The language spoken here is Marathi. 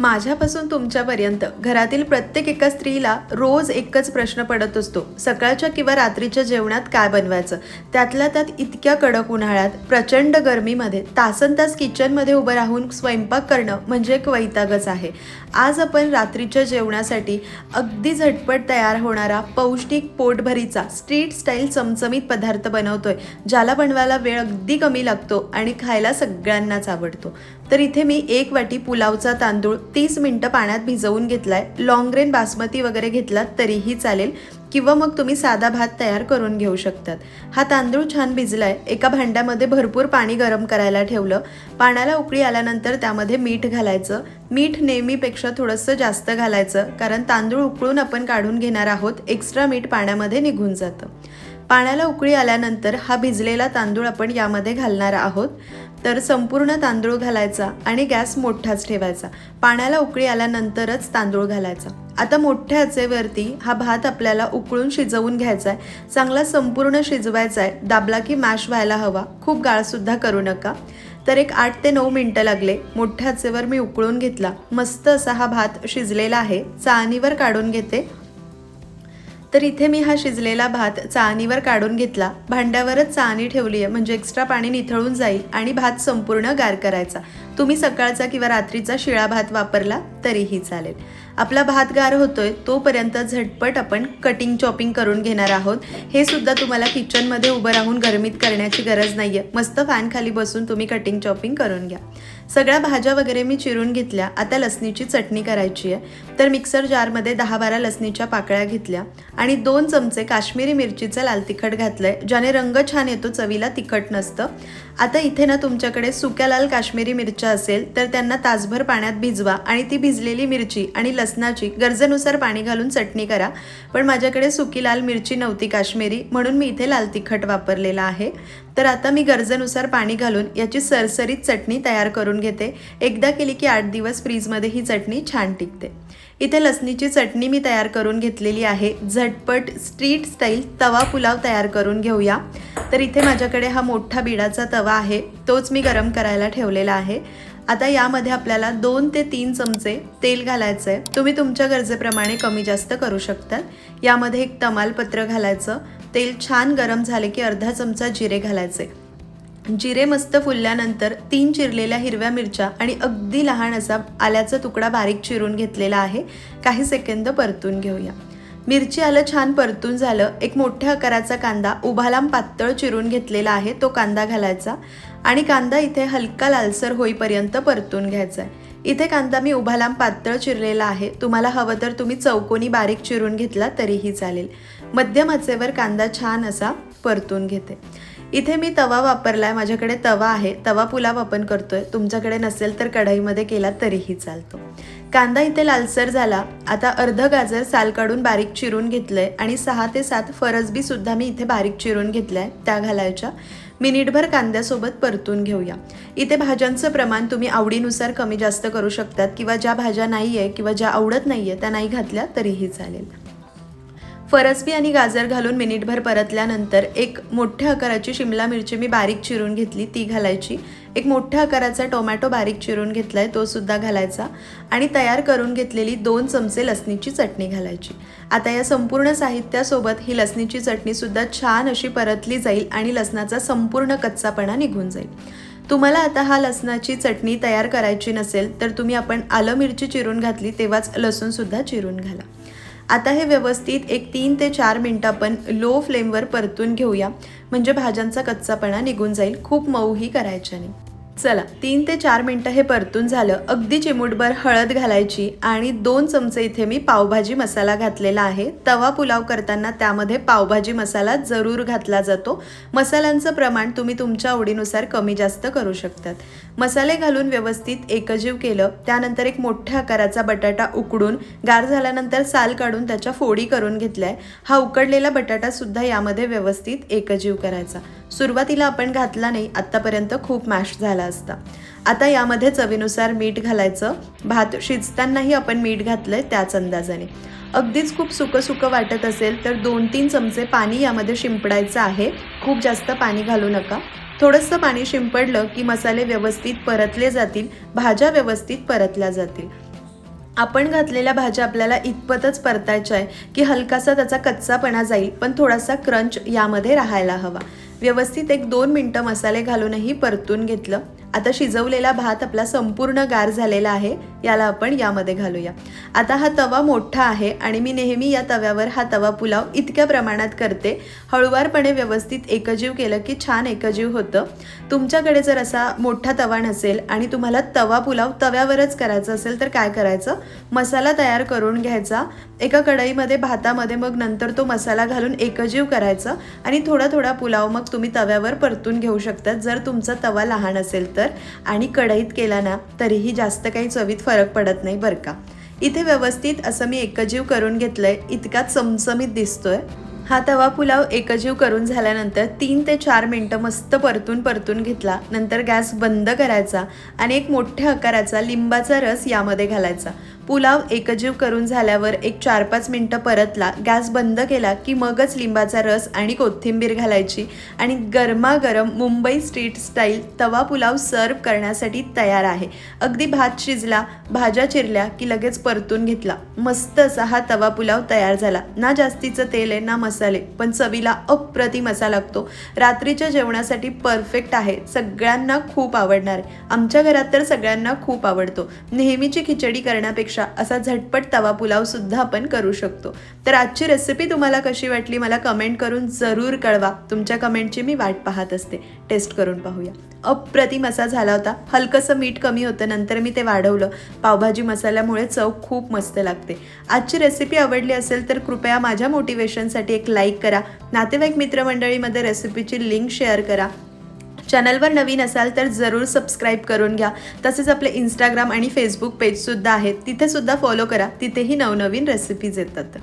माझ्यापासून तुमच्यापर्यंत घरातील प्रत्येक एका स्त्रीला रोज एकच प्रश्न पडत असतो. सकाळच्या किंवा रात्रीच्या जेवणात काय बनवायचं? त्यातल्या त्यात इतक्या कडक उन्हाळ्यात प्रचंड गरमीमध्ये तासन तास किचनमध्ये उभं राहून स्वयंपाक करणं म्हणजे एक वैतागच आहे. आज आपण रात्रीच्या जेवणासाठी अगदी झटपट तयार होणारा पौष्टिक पोटभरीचा स्ट्रीट स्टाईल चमचमीत पदार्थ बनवतोय ज्याला बनवायला वेळ अगदी कमी लागतो आणि खायला सगळ्यांनाच आवडतो. तर इथे मी एक वाटी पुलावचा तांदूळ तीस मिनटं पाण्यात भिजवून घेतलाय. लॉंग ग्रेन बासमती वगैरे घेतलात तरीही चालेल. किंवा मग तुम्ही साधा भात तयार करून घेऊ शकतात. हा तांदूळ छान भिजलाय. एका भांड्यामध्ये भरपूर पाणी गरम करायला ठेवलं. पाण्याला उकळी आल्यानंतर त्यामध्ये मीठ घालायचं. मीठ नेहमीपेक्षा थोडंसं जास्त घालायचं. कारण तांदूळ उकळून आपण काढून घेणार आहोत. एक्स्ट्रा मीठ पाण्यामध्ये निघून जातं. पाण्याला उकळी आल्यानंतर हा भिजलेला तांदूळ आपण यामध्ये घालणार आहोत. तर संपूर्ण तांदूळ घालायचा आणि गॅस मोठाच ठेवायचा. पाण्याला उकळी आल्यानंतरच तांदूळ घालायचा. आता मोठ्या आचेवरती हा भात आपल्याला उकळून शिजवून घ्यायचा आहे चांगला संपूर्ण शिजवायचा आहे दाबला की मॅश व्हायला हवा. खूप गाळसुद्धा करू नका. तर एक आठ ते नऊ मिनटं लागले. मोठ्या आचेवर मी उकळून घेतला. मस्त असा हा भात शिजलेला आहे. चाळणीवर काढून घेते. तर इथे मी हा शिजलेला भात चाळणीवर काढून घेतला. भांड्यावरच चाळणी ठेवली आहे म्हणजे एक्स्ट्रा पाणी निथळून जाईल आणि भात संपूर्ण गार करायचा. तुम्ही सकाळचा किंवा रात्रीचा शिळा भात वापरला तरीही चालेल. आपला भात गार होतोय तोपर्यंत झटपट आपण कटिंग चॉपिंग करून घेणार आहोत. हे सुद्धा तुम्हाला किचनमध्ये उभं राहून गरमीत करण्याची गरज नाही आहे मस्त फॅन खाली बसून तुम्ही कटिंग चॉपिंग करून घ्या. सगळ्या भाज्या वगैरे मी चिरून घेतल्या. आता लसणीची चटणी करायची आहे. तर मिक्सर जारमध्ये दहा बारा लसणीच्या पाकळ्या घेतल्या आणि दोन चमचे काश्मीरी मिरचीचं लाल तिखट घातलंय ज्याने रंग छान येतो चवीला तिखट नसतं. आता इथे ना तुमच्याकडे सुक्या लाल काश्मीरी मिरच्या असेल तर त्यांना तासभर पाण्यात भिजवा आणि ती भिजलेली मिरची आणि लसणाची गरजेनुसार पाणी घालून चटणी करा. पण माझ्याकडे सुकी लाल मिरची नव्हती काश्मीरी म्हणून मी इथे लाल तिखट वापरलेला आहे. तर आता मी गरजेनुसार पाणी घालून याची सरसरीत चटणी तयार करून घेते. एकदा केली की आठ दिवस फ्रीजमध्ये ही चटणी छान टिकते. इथे लसणीची चटणी मी तयार करून घेतलेली आहे. झटपट स्ट्रीट स्टाईल तवा पुलाव तयार करून घेऊया. तर इथे माझ्याकडे हा मोठा बिडाचा तवा आहे. तोच मी गरम करायला ठेवलेला आहे. आता यामध्ये आपल्याला दोन ते तीन चमचे तेल घालायचं आहे तुम्ही तुमच्या गरजेप्रमाणे कमी जास्त करू शकतात यामध्ये एक तमालपत्र घालायचं. तेल छान गरम झाले की अर्धा चमचा जिरे घालायचे. जिरे मस्त फुलल्यानंतर तीन चिरलेल्या हिरव्या मिरच्या आणि अगदी लहान असा आल्याचा तुकडा बारीक चिरून घेतलेला आहे. काही सेकंद परतून घेऊया. मिरची आलं छान परतून झालं. एक मोठ्या आकाराचा कांदा उभालांब पातळ चिरून घेतलेला आहे. तो कांदा घालायचा आणि कांदा इथे हलका लालसर होईपर्यंत परतून घ्यायचा आहे. इथे कांदा मी उभालांब पातळ चिरलेला आहे. तुम्हाला हवं तर तुम्ही चौकोनी बारीक चिरून घेतला तरीही चालेल. मध्यम आचेवर कांदा छान असा परतून घेते. इथे मी तवा वापरलाय माझ्याकडे तवा आहे. तवा पुलाव आपण करतोय. तुमच्याकडे नसेल तर कढईमध्ये केला तरीही चालतो. कांदा इथे लालसर झाला. आता अर्ध गाजर साल काढून बारीक चिरून घेतलंय आणि सहा ते सात फरसबी सुद्धा मी इथे बारीक चिरून घेतलाय. त्या घालायच्या. मिनिटभर कांद्यासोबत परतून घेऊया. इथे भाज्यांचं प्रमाण तुम्ही आवडीनुसार कमी जास्त करू शकतात किंवा ज्या भाज्या नाही आहे किंवा ज्या आवडत नाही आहे त्या नाही घातल्या तरीही चालेल. फरसबी आणि गाजर घालून मिनिटभर परतल्यानंतर एक मोठ्या आकाराची शिमला मिरची मी बारीक चिरून घेतली ती घालायची. एक मोठ्या आकाराचा टोमॅटो बारीक चिरून घेतलाय तोसुद्धा घालायचा. आणि तयार करून घेतलेली दोन चमचे लसणीची चटणी घालायची. आता या संपूर्ण साहित्यासोबत ही लसणीची चटणीसुद्धा छान अशी परतली जाईल आणि लसणाचा संपूर्ण कच्चापणा निघून जाईल. तुम्हाला आता हा लसणाची चटणी तयार करायची नसेल तर तुम्ही आपण आलं मिरची चिरून घातली तेव्हाच लसूणसुद्धा चिरून घाला. आता हे व्यवस्थित एक तीन ते चार मिनटं आपण लो फ्लेमवर परतून घेऊया. म्हणजे भाज्यांचा कच्चापणा निघून जाईल. खूप मऊही करायच्या नाही चला तीन ते चार मिनटं हे परतून झालं. अगदी चिमूटभर हळद घालायची आणि दोन चमचे इथे मी पावभाजी मसाला घातलेला आहे. तवा पुलाव करताना त्यामध्ये पावभाजी मसाला जरूर घातला जातो. मसाल्यांचं प्रमाण तुम्ही तुमच्या आवडीनुसार कमी जास्त करू शकतात. मसाले घालून व्यवस्थित एकजीव केलं. त्यानंतर एक मोठ्या आकाराचा बटाटा उकडून गार झाल्यानंतर साल काढून त्याच्या फोडी करून घेतल्या. हा उकडलेला बटाटा सुद्धा यामध्ये व्यवस्थित एकजीव करायचा. सुरुवातीला आपण घातला नाही आत्तापर्यंत खूप मॅश झाला असता. आता यामध्ये चवीनुसार मीठ घालायचं भात शिजतानाही आपण मीठ घातलंय त्याच अंदाजाने. अगदीच खूप सुकं सुकं वाटत असेल तर दोन तीन चमचे पाणी यामध्ये शिंपडायचं आहे. खूप जास्त पाणी घालू नका. थोडंसं पाणी शिंपडलं की मसाले व्यवस्थित परतले जातील भाज्या व्यवस्थित परतल्या जातील. आपण घातलेल्या भाज्या आपल्याला इतपतच परतायच्या आहे की हलकासा त्याचा कच्चापणा जाईल पण थोडासा क्रंच यामध्ये राहायला हवा. व्यवस्थित एक दोन मिनटं मसाले घालूनही परतून घेतलं. आता शिजवलेला भात आपला संपूर्ण गार झालेला आहे याला आपण यामध्ये घालूया. आता हा तवा मोठा आहे आणि मी नेहमी या तव्यावर हा तवा पुलाव इतक्या प्रमाणात करते. हळुवारपणे व्यवस्थित एकजीव केलं की छान एकजीव होतं. तुमच्याकडे जर असा मोठा तवा नसेल आणि तुम्हाला तवा पुलाव तव्यावरच करायचं असेल तर काय करायचं? मसाला तयार करून घ्यायचा. एका कढईमध्ये भातामध्ये मग नंतर तो मसाला घालून एकजीव करायचा आणि थोडा थोडा पुलाव मग तुम्ही तव्यावर परतून घेऊ शकता जर तुमचा तवा लहान असेल तर. आणि कढईत केला ना तरीही जास्त काही चवीत फरक पडत नाही बरं का. इथे व्यवस्थित असं मी एकजीव करून घेतलंय इतका चमचमीत दिसतोय. हा तवा पुलाव एकजीव करून झाल्यानंतर तीन ते चार मिनटं मस्त परतून परतून घेतला नंतर गॅस बंद करायचा आणि एक मोठ्या आकाराचा लिंबाचा रस यामध्ये घालायचा. पुलाव एकजीव करून झाल्यावर एक चार पाच मिनटं परतला गॅस बंद केला की मगच लिंबाचा रस आणि कोथिंबीर घालायची आणि गरमागरम मुंबई स्ट्रीट स्टाईल तवा पुलाव सर्व करण्यासाठी तयार आहे. अगदी भात शिजला भाज्या चिरल्या की लगेच परतून घेतला. मस्त असा हा तवा पुलाव तयार झाला. ना जास्तीचं तेल आहे ना मसाले पण चवीला अप्रतिम असा लागतो. रात्रीच्या जेवणासाठी परफेक्ट आहे. सगळ्यांना खूप आवडणार आमच्या घरात तर सगळ्यांना खूप आवडतो. नेहमीची खिचडी करण्यापेक्षा असा झटपट तवा पुलाव सुद्धा आपण करू शकतो. तर आजची रेसिपी तुम्हाला कशी वाटली मला कमेंट करून जरूर कळवा. तुमच्या कमेंटची मी वाट पाहत असते. टेस्ट करून पाहूया. अप्रतिम असा झाला होता. हलकंसं मीठ कमी होतं नंतर मी ते वाढवलं. पावभाजी मसाल्यामुळे चव खूप मस्त लागते. आजची रेसिपी आवडली असेल तर कृपया माझ्या मोटिवेशनसाठी एक लाईक करा. नातेवाईक मित्रमंडळीमध्ये रेसिपीची लिंक शेअर करा. चॅनलवर नवीन असाल तर जरूर सबस्क्राईब करून घ्या. तसेच आपले इंस्टाग्राम आणि फेसबुक पेजसुद्धा आहेत. तिथेसुद्धा फॉलो करा. तिथेही नवनवीन रेसिपीज येतात.